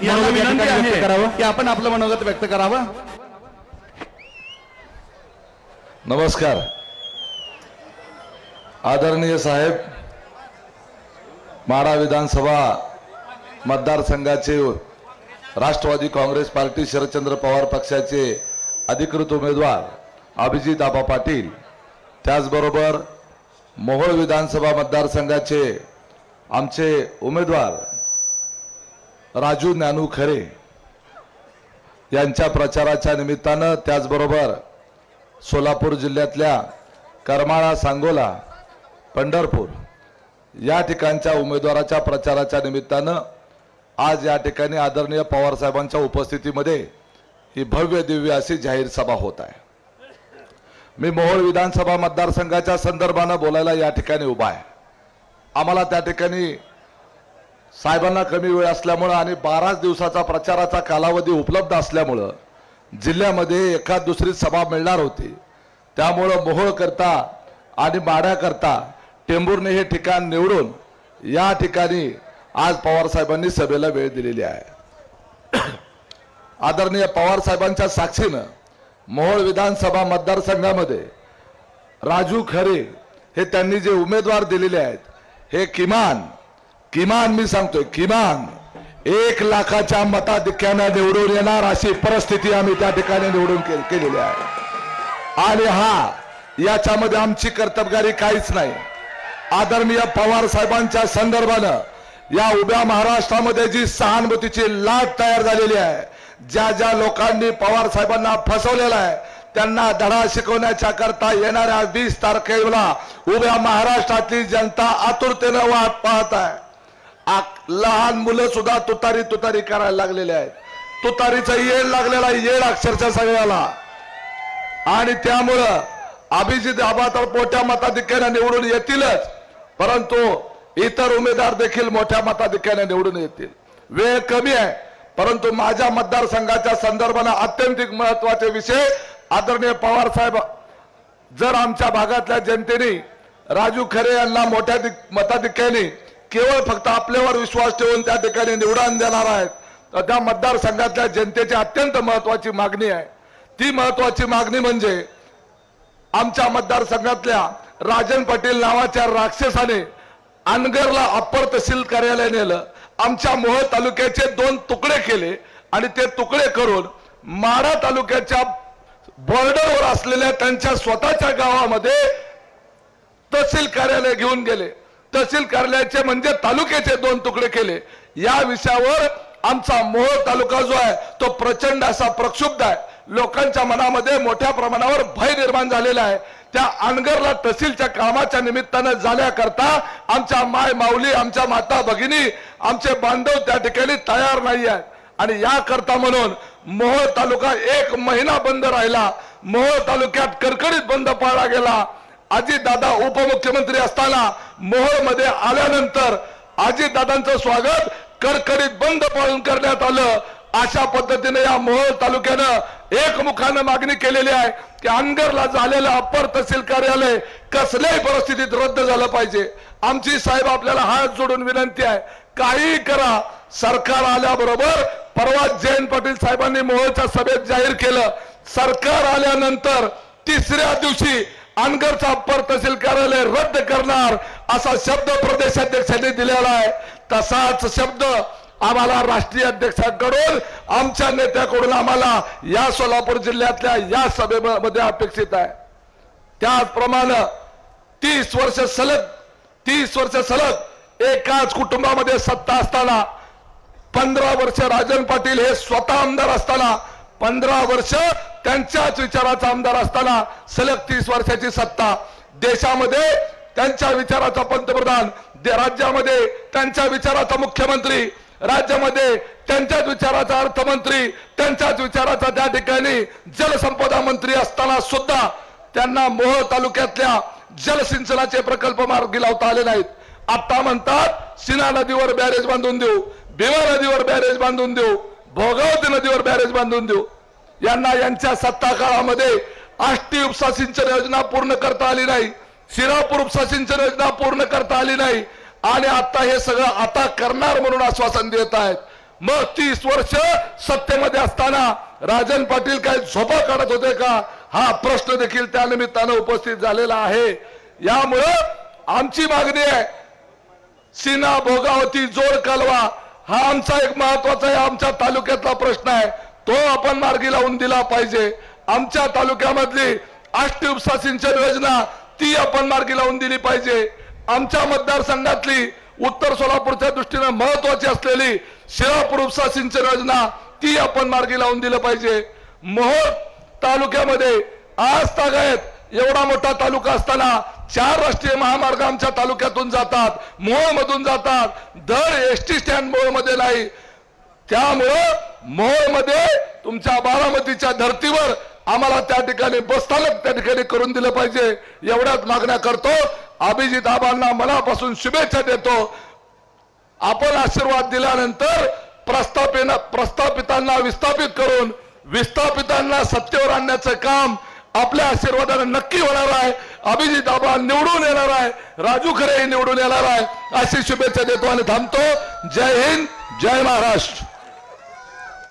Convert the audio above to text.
की आपण आपलं मनोगत व्यक्त करावं. नमस्कार. आदरणीय साहेब माडा विधानसभा मतदारसंघाचे राष्ट्रवादी काँग्रेस पार्टी शरदचंद्र पवार पक्षाचे अधिकृत उमेदवार अभिजित आबा पाटील. त्याचबरोबर मोहोळ विधानसभा मतदारसंघाचे आमचे उमेदवार राजू ज्ञानू खरे यांच्या प्रचाराच्या निमित्तानं त्याचबरोबर सोलापूर जिल्ह्यातल्या करमाळा सांगोला पंढरपूर या ठिकाणच्या उमेदवाराच्या प्रचाराच्या निमित्तानं आज या ठिकाणी आदरणीय पवार साहेबांच्या उपस्थितीमध्ये ही भव्य दिव्य अशी जाहीर सभा होत आहे. मी मोहोळ विधानसभा मतदारसंघाच्या संदर्भानं बोलायला या ठिकाणी उभा आहे. आम्हाला त्या ठिकाणी साहेबांना कमी वेळ असल्यामुळं आणि बाराच दिवसाचा प्रचाराचा कालावधी उपलब्ध असल्यामुळं जिल्ह्यामध्ये एखाद दुसरी सभा मिळणार होती. त्यामुळं मोहोळ करता आणि माड्याकरता टेंभूरने हे ठिकाण निवडून या ठिकाणी आज पवार साहेबांनी सभेला वेळ दिलेली आहे. आदरणीय पवार साहेबांच्या साक्षीनं मोहोळ विधानसभा मतदारसंघामध्ये राजू खरे हे त्यांनी जे उमेदवार दिलेले आहेत हे किमान किमान मी सांगतोय किमान एक लाखाच्या मताधिक्यानं निवडून येणार अशी परिस्थिती आम्ही त्या ठिकाणी निवडून के- केलेली आहे. आणि हा याच्यामध्ये आमची कर्तबगारी काहीच नाही. आदरणीय पवार साहेबांच्या संदर्भानं या उभ्या महाराष्ट्रामध्ये जी सहानुभूतीची लाट तयार झालेली आहे ज्या ज्या लोकांनी पवार साहेबांना फसवलेलं आहे त्यांना धडा शिकवण्याच्या करता येणाऱ्या वीस तारखेला उभ्या महाराष्ट्रातली जनता आतुरतेनं वाट पाहत आहे. लहान मुलं सुद्धा तुतारी तुतारी करायला लागलेले आहेत. तुतारीचा येड लागलेला येड अक्षरशः सगळ्याला. आणि त्यामुळं अभिजित आबा तर मोठ्या मताधिक्याने निवडून येतीलच. परंतु इतर उमेदवार देखील मोठ्या मताधिक्याने निवडून येतील. वेळ कमी आहे परंतु माझ्या मतदारसंघाच्या संदर्भानं अत्यंतिक महत्त्वाचे विषय आदरणीय पवार साहेब जर आमच्या भागातल्या जनतेने राजू खरे यांना मोठ्या दिक- मताधिक्याने केवळ फक्त आपल्यावर विश्वास ठेवून त्या ठिकाणी निवडून देणार आहेत. तर त्या मतदारसंघातल्या जनतेची अत्यंत महत्वाची मागणी आहे. ती महत्वाची मागणी म्हणजे आमच्या मतदारसंघातल्या राजन पाटील नावाच्या राक्षसाने अनगरला अप्पर तहसील कार्यालय नेलं. आमच्या मोह तालुक्याचे दोन तुकडे केले आणि ते तुकडे करून माडा तालुक्याच्या बॉर्डरवर असलेल्या त्यांच्या स्वतःच्या गावामध्ये तहसील कार्यालय घेऊन गेले. तहसील कार्यालयाचे म्हणजे तालुक्याचे दोन तुकडे केले. या विषयावर आमचा मोहोळ तालुका जो आहे तो प्रचंड असा प्रक्षुब्ध आहे. लोकांच्या मनामध्ये मोठ्या प्रमाणावर भय निर्माण झालेला आहे. त्या अनगरला तहसीलच्या कामाच्या निमित्तानं जाण्याकरता आमच्या माय माऊली आमच्या माता भगिनी आमचे बांधव त्या ठिकाणी तयार नाही आहेत. आणि याकरता म्हणून मोहोळ तालुका एक महिना बंद राहिला. मोहोळ तालुक्यात कडकडीत बंद पाळला गेला. अजितदादा उपमुख्यमंत्री असताना मोहोळमध्ये आल्यानंतर अजितदादांचं स्वागत कडकडीत बंद पाळून करण्यात आलं. अशा पद्धतीने या मोहोळ तालुक्यानं एकमुखानं मागणी केलेली आहे की अनगरला झालेलं अप्पर तहसील कार्यालय कसल्याही परिस्थितीत रद्द झालं पाहिजे. आमची साहेब आपल्याला हात जोडून विनंती आहे काही करा. सरकार आल्याबरोबर परवा जयंत पाटील साहेबांनी मोहोळच्या सभेत जाहीर केलं. सरकार आल्यानंतर तिसऱ्या दिवशी अनगरचा अप्पर तहसील कार्यालय रद्द करणार असा शब्द प्रदेशाध्यक्षांनी दिलेला आहे. तसाच शब्द आम्हाला राष्ट्रीय अध्यक्षांकडून आमच्या नेत्याकडून आम्हाला या सोलापूर जिल्ह्यातल्या या सभेमध्ये अपेक्षित आहे. त्याचप्रमाणे तीस वर्ष सलग तीस वर्ष सलग एकाच कुटुंबामध्ये सत्ता असताना पंधरा वर्ष राजन पाटील हे स्वतः आमदार असताना पंधरा वर्ष त्यांच्याच विचाराचा आमदार असताना सलग तीस वर्षाची सत्ता. देशामध्ये त्यांच्या विचाराचा पंतप्रधान राज्यामध्ये त्यांच्या विचाराचा मुख्यमंत्री राज्यामध्ये त्यांच्याच विचाराचा अर्थमंत्री त्यांच्याच विचाराचा त्या ठिकाणी जलसंपदा मंत्री असताना सुद्धा त्यांना मोह तालुक्यातल्या जलसिंचनाचे प्रकल्प मार्गी लावता आले नाहीत. आता म्हणतात सिना नदीवर बॅरेज बांधून देऊ भीमा नदीवर बॅरेज बांधून देऊ. भोगावती नदीवर बॅरेज बांधून देऊ. यांना यांच्या सत्ता काळामध्ये आष्टी उपसा सिंचन योजना पूर्ण करता आली नाही. शिरापूर उपसा सिंचन योजना पूर्ण करता आली नाही. आणि आता हे सगळं आता करणार म्हणून आश्वासन देत आहेत. मग तीस वर्ष सत्तेमध्ये असताना राजन पाटील काय झोपा काढत होते का? हा प्रश्न देखील त्या निमित्तानं उपस्थित झालेला आहे. यामुळं आमची मागणी आहे सीना भोगावती जोड कालवा हा आमचा एक महत्त्वाचा आहे आमच्या तालुक्यातला प्रश्न आहे. तो आपण मार्गी लावून दिला पाहिजे. आमच्या तालुक्यामधली आष्टी उपसा सिंचन योजना ती आपण मार्गी लावून दिली पाहिजे. आमच्या मतदारसंघातली उत्तर सोलापूरच्या दृष्टीनं महत्वाची असलेली शिरापूर उपसा सिंचन योजना ती आपण मार्गी लावून दिलं पाहिजे. मोहोळ तालुक्यामध्ये आज तागायत एवढा मोठा तालुका असताना चार राष्ट्रीय महामार्ग आमच्या तालुक्यातून जातात मोळमधून मधून जातात. दर एस टी स्टँड मोळमध्ये नाही. त्यामुळं मोळमध्ये तुमच्या बारामतीच्या धर्तीवर आम्हाला त्या ठिकाणी बसस्थानक त्या ठिकाणी करून दिलं पाहिजे. एवढ्याच मागण्या करतो. अभिजित आबांना मनापासून शुभेच्छा देतो. आपण आशीर्वाद दिल्यानंतर प्रस्थापित प्रस्थापितांना विस्थापित करून विस्थापितांना सत्तेवर आणण्याचं काम आपल्या आशीर्वादाने नक्की होणार आहे. अभिजित आबा निवडून येणार आहे. राजू खरे निवडून येणार आहे. अशी शुभेच्छा देतो आणि थांबतो. जय हिंद जय महाराष्ट्र.